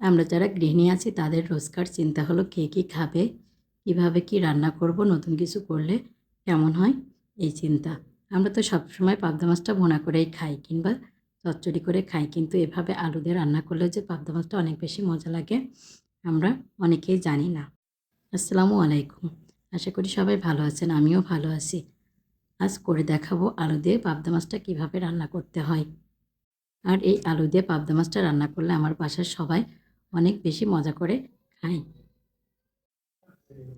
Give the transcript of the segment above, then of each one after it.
আমরা যারা গৃহিণী আছি, তাদের রোজকার চিন্তা হলো কে কী খাবে, কীভাবে কি রান্না করব, নতুন কিছু করলে কেমন হয়, এই চিন্তা। আমরা তো সবসময় পাবদা মাছটা ভোনা করেই খাই কিংবা চচ্চড়ি করে খাই, কিন্তু এভাবে আলু দিয়ে রান্না করলে যে পাবদা মাছটা অনেক বেশি মজা লাগে, আমরা অনেকেই জানি না। আসসালামু আলাইকুম। আশা করি সবাই ভালো আছেন, আমিও ভালো আছি। আজ করে দেখাবো আলু দিয়ে পাবদা মাছটা কীভাবে রান্না করতে হয়। আর এই আলু দিয়ে পাবদা মাছটা রান্না করলে আমার বাসার সবাই অনেক বেশি মজা করে খাই।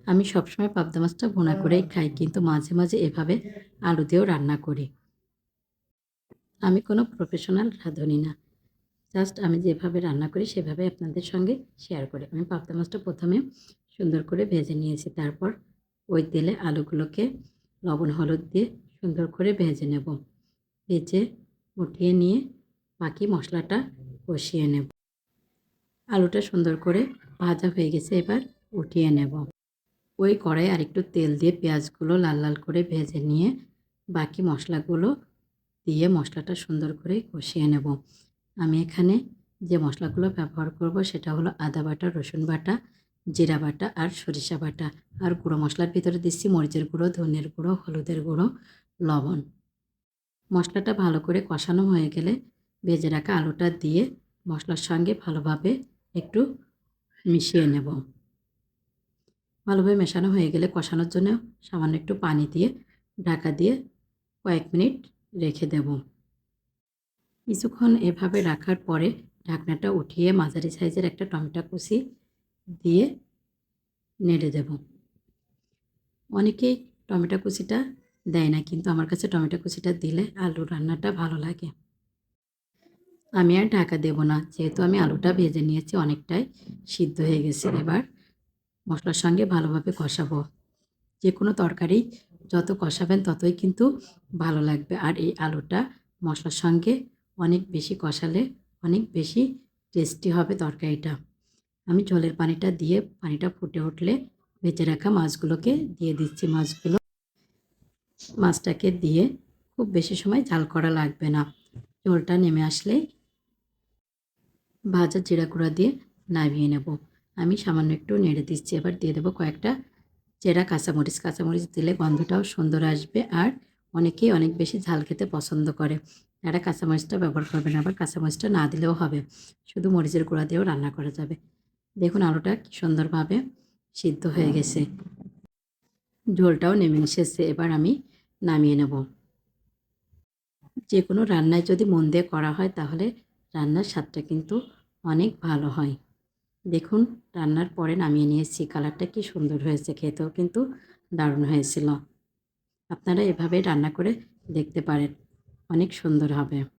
আমি সবসময় পাবদা মাছটা ভুনা করেই খাই কিন্তু মাঝে মাঝে এভাবে আলু দিয়েও রান্না করি। আমি কোনো প্রফেশনাল রাঁধুনি না। জাস্ট আমি যেভাবে রান্না করি সেভাবে আপনাদের সঙ্গে শেয়ার করি। আমি পাবদা মাছটা প্রথমে সুন্দর করে ভেজে নিয়েছি। তারপর ওই তেলে আলুগুলোকে লবণ হলুদ দিয়ে সুন্দর করে ভেজে নেব। ভেজে উঠিয়ে নিয়ে বাকি মশলাটা কষিয়ে নেব। আলুটা সুন্দর করে ভাজা হয়ে গেছে, এবার উঠিয়ে নেব। ওই কড়াই আর একটু তেল দিয়ে পেঁয়াজগুলো লাল লাল করে ভেজে নিয়ে বাকি মশলাগুলো দিয়ে মশলাটা সুন্দর করে কষিয়ে নেব। আমি এখানে যে মশলাগুলো ব্যবহার করব সেটা হলো আদা বাটা, রসুন বাটা, জিরা বাটা আর সরিষা বাটা। আর গুঁড়ো মশলার ভিতরে দিচ্ছি মরিচের গুঁড়ো, ধনের গুঁড়ো, হলুদের গুঁড়ো, লবণ। মশলাটা ভালো করে কষানো হয়ে গেলে ভেজে রাখা আলুটা দিয়ে মশলার সঙ্গে ভালোভাবে একটু মিশিয়ে নেব। ভালোভাবে মেশানো হয়ে গেলে কষানোর জন্য সামান্য একটু পানি দিয়ে ঢাকা দিয়ে কয়েক মিনিট রেখে দেব। কিছুক্ষণ এভাবে রাখার পরে ঢাকনাটা উঠিয়ে মাঝারি সাইজের একটা টমেটো কুচি দিয়ে নেড়ে দেব। অনেকেই টমেটো কুচিটা দেয় না, কিন্তু আমার কাছে টমেটো কুচিটা দিলে আলু রান্নাটা ভালো লাগে। আমি আর ঢাকা দেব না। যেহেতু আমি আলুটা ভেজে নিয়েছি, অনেকটাই সিদ্ধ হয়ে গেছে। এবার মশলার সঙ্গে ভালোভাবে কষাবো। যে কোনো তরকারি যত কষাবেন ততই কিন্তু ভালো লাগবে। আর এই আলুটা মশলার সঙ্গে অনেক বেশি কষালে অনেক বেশি টেস্টি হবে তরকারিটা। আমি জলের পানিটা দিয়ে, পানিটা ফুটে উঠলে ভেজে রাখা মাছগুলোকে দিয়ে দিচ্ছি। মাছগুলো, মাছটাকে দিয়ে খুব বেশি সময় ঝাল করা লাগবে না। জলটা নেমে আসলে ভাজা জিরা গুঁড়া দিয়ে নামিয়ে নেব। আমি সামান্য একটু নেড়ে দিচ্ছি। এবার দিয়ে দেবো কয়েকটা চেরা কাঁচামরিচ। কাঁচামরিচ দিলে গন্ধটাও সুন্দর আসবে আর অনেকেই অনেক বেশি ঝাল খেতে পছন্দ করে। তারা কাঁচামরিচটা ব্যবহার করবে না, আবার কাঁচামরিচটা না দিলেও হবে। শুধু মরিচের গুঁড়া দিয়েও রান্না করা যাবে। দেখুন আলুটা কি সুন্দরভাবে সিদ্ধ হয়ে গেছে। ঝোলটাও নেমে এসেছে। এবার আমি নামিয়ে নেব। যে কোনো রান্নায় যদি মন দিয়ে করা হয় তাহলে রান্নার স্বাদটা কিন্তু অনেক ভালো হয়। দেখুন, রান্নার পরে নামিয়ে নিয়েছি। কালারটা কি সুন্দর হয়েছে, খেতেও কিন্তু দারুণ হয়েছিল। আপনারা এভাবে রান্না করে দেখতে পারেন, অনেক সুন্দর হবে।